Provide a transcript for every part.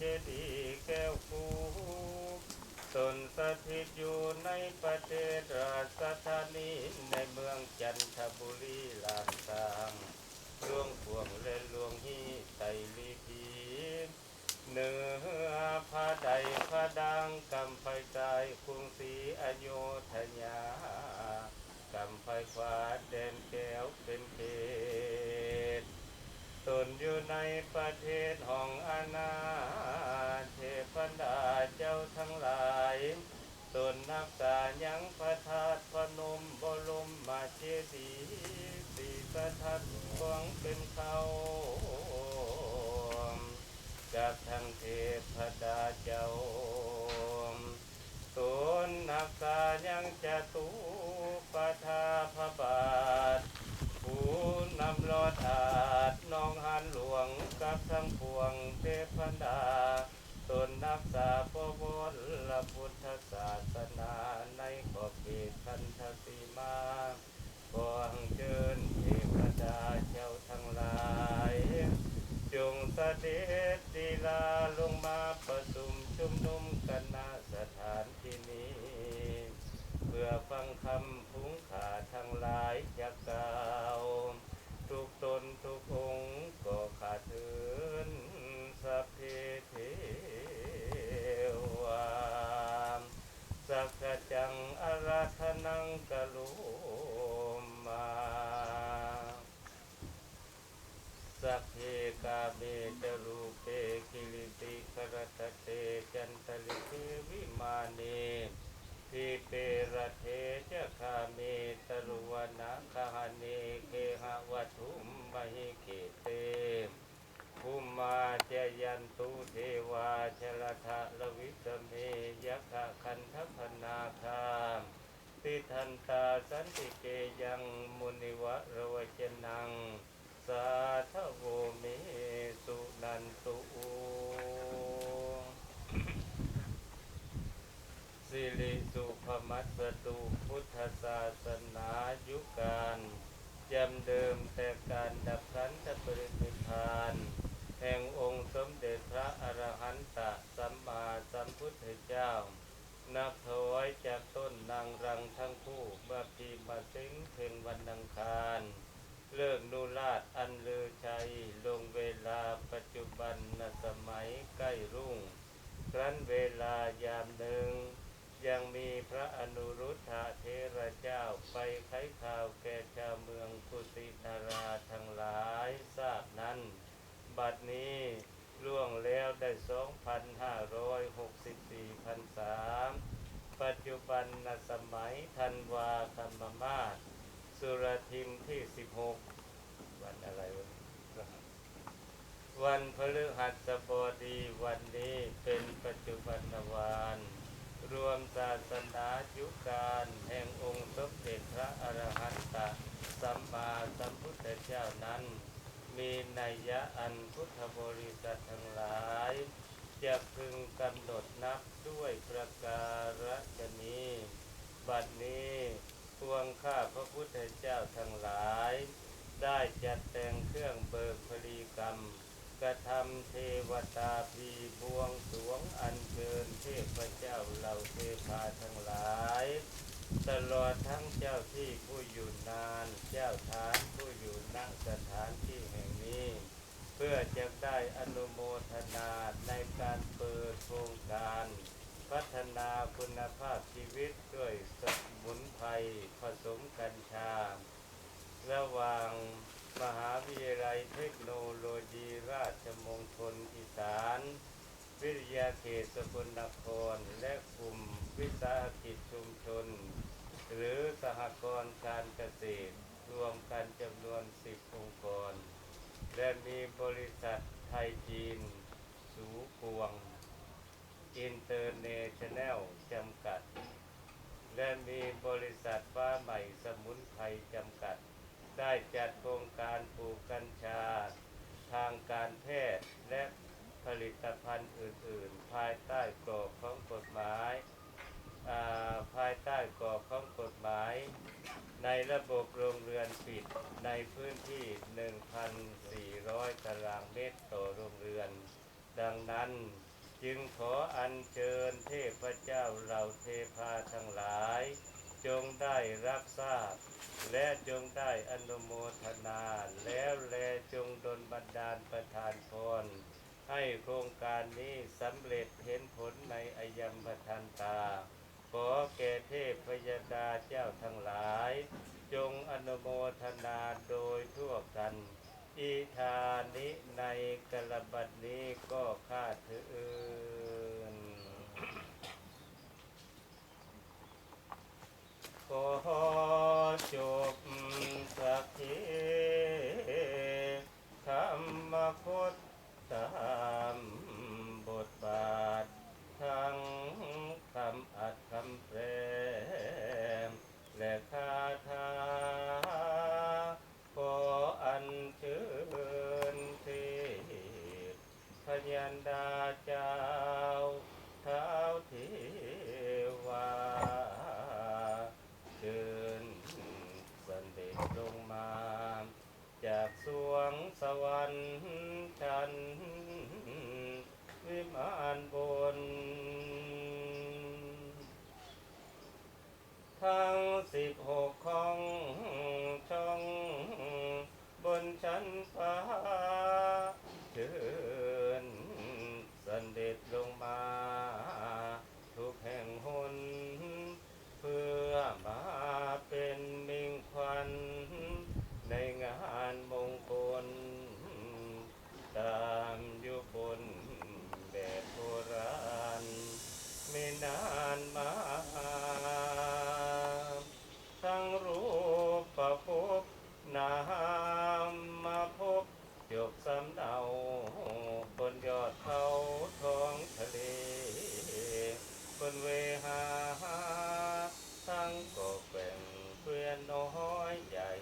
เจดีย์แก้วคูตนสถิตอยู่ในประเทศราชธานีในเมืองจันทบุรีลานสางหลวงพวงและหลวงฮีไตลีพีเนื้อพระใดพระดังกำไฟใจกรุงศรีอโยธยากำไฟฟ้าแดนแก้วเป็นเขต ตนอยู่ในประเทศห้องอาณาเทพดาเจ้าทั้งหลายตนนักษายังพระธาตุพนมบรมมาเจดีสีประทัดหวังเป็นเขากับทั้งเทพดาเจ้าตนนักษายังจะตูระทาพระบาท ผู้นำรอดอาจน้องหันหลวง กทั้งพวงเทพดาตนนักษาพระวรพุทธศาสนาในขอบเขตคันธสีมาขออัญเชิญเทพดาเจ้าทั้งหลาย จงเสด็จดีลาลงมาประชุมชุมนุมกันณสถานที่นี้ เพื่อฟังคำพุงขาทั้งหลายจากกล่าว ทุกตนทุกอง กาเมจรูปเปกิริติครตเตจันตลิเทวิมาเนทีเปรเทจะคาเมตรุวนาคาเนเคหะวัตุมมหิเกเตภูมมาเจยันตุเทวาชลทะลวิสเมยะคะคันทพนาคามติทันตาสันติเกยังมุนิวะรวจนัง สาธโวเมสุนันตุสิริสุภมัสตุพุทธศาสนายุการจำเดิมแต่การดบขันธปรินิพพาน แห่งองค์สมเด็จพระอรหันตสัมมาสัมพุทธเจ้า นับถวายจากต้นนางรังทั้งคู่เมื่อปีมาสิงเพ็งวันอังคาร เลิกนุราชอันลือชัย ลงเวลาปัจจุบันน สมัยใกล้รุ่ง ครั้นเวลายามหนึ่ง ยังมีพระอนุรุทธะเทระเจ้าไปไขข่าวแก่ชาวเมืองกุสินาราทั้งหลายทราบนั้น บัดนี้ล่วงแล้วได้ 2,564พรรษาปัจจุบันนสมัยธันวาคมมาศ สุรทิมที่ 16 วันอะไรวันนี้วันพฤ หัสบดีวันนี้เป็นปัจจุบันวานรวมศาสนายุการแห่งองค์สมเด็จพระอรหันตสัมมาสัมพุทธเจ้านั้น มีนัยยะอันพุทธบริษัททั้งหลาย จะพึงกำหนดนับด้วยประการฉนี้ บัดนี้พวงข้าพระพุทธเจ้าทั้งหลาย ได้จัดแต่งเครื่องเบิกพลีกรรม กระทำเทวตาพีบวงสวงอันเชิญเทพเจ้าเหล่าเทพาทั้งหลาย ตลอดทั้งเจ้าที่ผู้อยู่นาน เจ้าฐานผู้อยู่ณสถานที่แห่งนี้ เพื่อจะได้อนุโมทนาในการเปิดโครงการ พัฒนาคุณภาพชีวิตด้วยสมุนไพรผสมกัญชา ระหว่าง มหาวิทยาลัยเทคโนโลยีราชมงคลอีสาน วิทยาเขตสกลนคร และกลุ่มวิสาหกิจชุมชน หรือสหกรณ์การเกษตร รวมกันจำนวน 10 องค์กร และมีบริษัทไทยจีน สูพวง อินเตอร์เนชั่นแนลจำกัด และมีบริษัทฟ้าใหม่สมุนไพรจำกัด ได้จัดโครงการปลูกกัญชา ทางการแพทย์และผลิตภัณฑ์อื่น ๆ ภายใต้กรอบของกฎหมายภายใต้กรอบของกฎหมาย ในระบบโรงเรือนปิดในพื้นที่ 1,400 ตารางเมตรต่อโรงเรือน ดังนั้นจึงขออัญเชิญเทพเจ้าเหล่าเทพาทั้งหลาย จงได้รับทราบ และจงได้อนุโมทนา แล้วแลจงดลบันดาลประทานพรให้โครงการนี้สำเร็จเห็นผลในอยัมปทันตา ขอแก่เทพพยดาเจ้าทั้งหลาย จงอนุโมทนาโดยทั่วกันอีทานิในกลบัดนี้ก็ข้าถือญขอจบสักทีคำมาพดตามบทบาท ทั้งคำอัดคำแปรและคาถาขออัญ เชิญเทพยันดาเจ้าเท้าเทวาเดินสันเด็จลงมา จากสวงสวรรค์ชั้นวิมานบนทั้งสิบหกข้องช่อง บนชั้นฟ้าเชิญสันเด็จลงมา ทุกแห่งหน เพื่อมาเป็นมิ่งควัน ในงานมงคล ตามยุบนแบบโบราณ ไม่นานมา ทั้งรูปประพบนามมาพบยกสำเนาบนยอดเขาท้องทะเลบนเวหาทั้งก็แบ่งเพื่อนน้อยใหญ่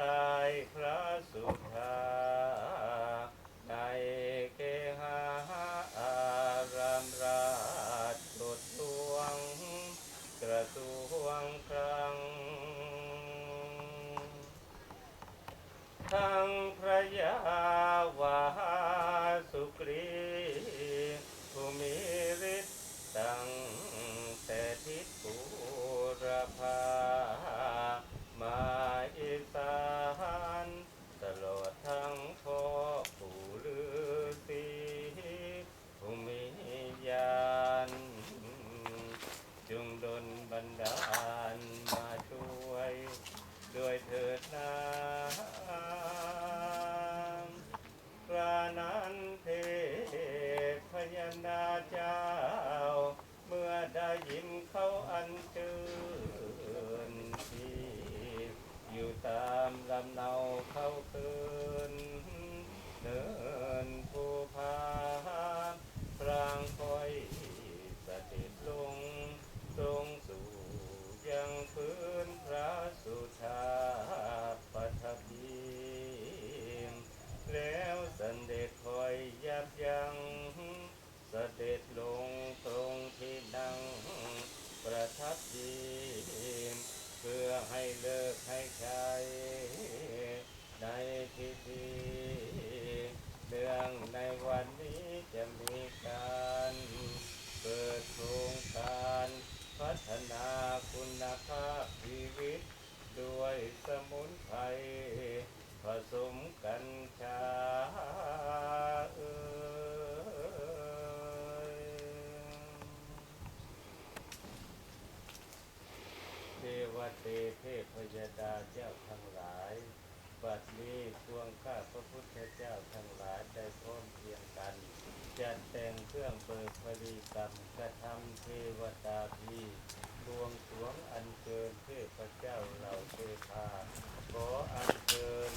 ตายพระสุธาในเกหาอารามราชสดทวง กระทรวงคลังทั้งพระยา ยินเขาอันเชิญที่อยู่ตามลำเนาเขาเคินเดินภูพาพรางคอยเสด็จลง ทรงสู่ยังพื้นพระสุธาปฐพีแล้วสันเด็จคอยยับยั้งเสด็จลงตรงที่นั่งประทับดีเพื่อให้เลิกให้ใช้ในพิธีเรื่องในวันนี้จะมีการ เปิดโครงการพัฒนาคุณภาพชีวิต ด้วยสมุนไพรผสมกัญชาเอ่ยเทวเตเทพยดาเจ้าทั้งหลายบัดนี้พวงข้าพระพุทธเจ้าทั้งหลายได้พร้อมเพียงกันจัดแต่งเครื่องเปิดผลิกรรมกระทำเทวตาพี วงสวงอัญเชิญเทพเจ้าเหล่าเทพาขออัญเชิญ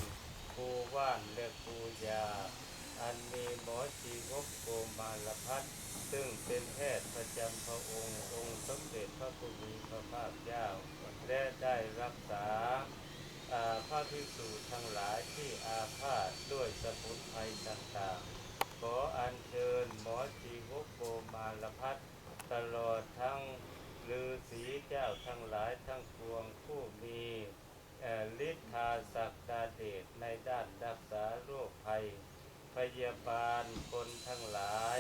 ครูว่านและครูยา อันมีหมอชีวกโกมารพัฒซึ่งเป็นแพทย์ประจำพระองค์องค์สมเด็จพระพุทธพระภาคเจ้า และได้รักษาอ่าพระภิกษุทั้งหลายที่อาพาธด้วยสมุนไพรต่างๆ ขออัญเชิญหมอชีวกโกมารพัฒตลอดทั้ง ฤาษีเจ้าทั้งหลายทั้งปวงผู้มีฤทธาศักดาเดชในด้านรักษาโรคภัย พยาบาลคนทั้งหลาย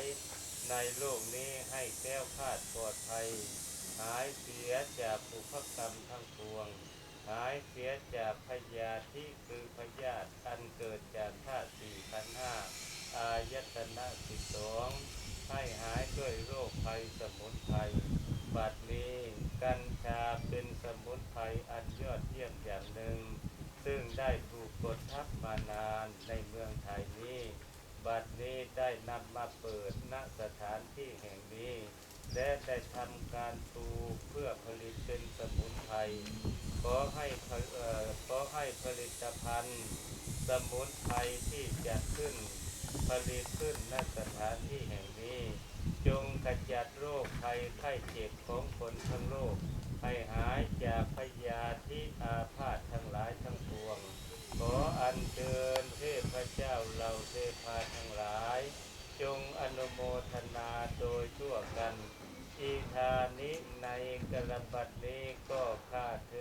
ในโลกนี้ให้แก้วคาดปลอดภัย หายเสียจากอุปกรรมทั้งปวง หายเสียจากพยาธิคือพยาธิอันเกิดจากธาตุสี่ขันห้าอายตนะสิบสองให้หายด้วยโรคภัยสมุนไพร บัดนี้กัญชาเป็นสมุนไพรอันยอดเยี่ยมอย่างหนึ่ง ซึ่งได้ถูกกดทับมานานในเมืองไทยนี้ บัดนี้ได้นำมาเปิดณสถานที่แห่งนี้ และได้ทำการปลูกเพื่อผลิตเป็นสมุนไพรขอให้ผลเอ่อขอให้ผลิตภัณฑ์ สมุนไพรที่จะขึ้น ผลิตขึ้นณสถานที่แห่งนี้ จงขจัดโรคภัยไข้เจ็บของคนทั้งโลกให้หายจากพยาธิอาพาธทั้งหลายทั้งปวง ขออัญเชิญเทพเจ้าเหล่าเทพาทั้งหลาย จงอนุโมทนาโดยทั่วกันอีทานิในกระบัดนี้ก็ข้าเธ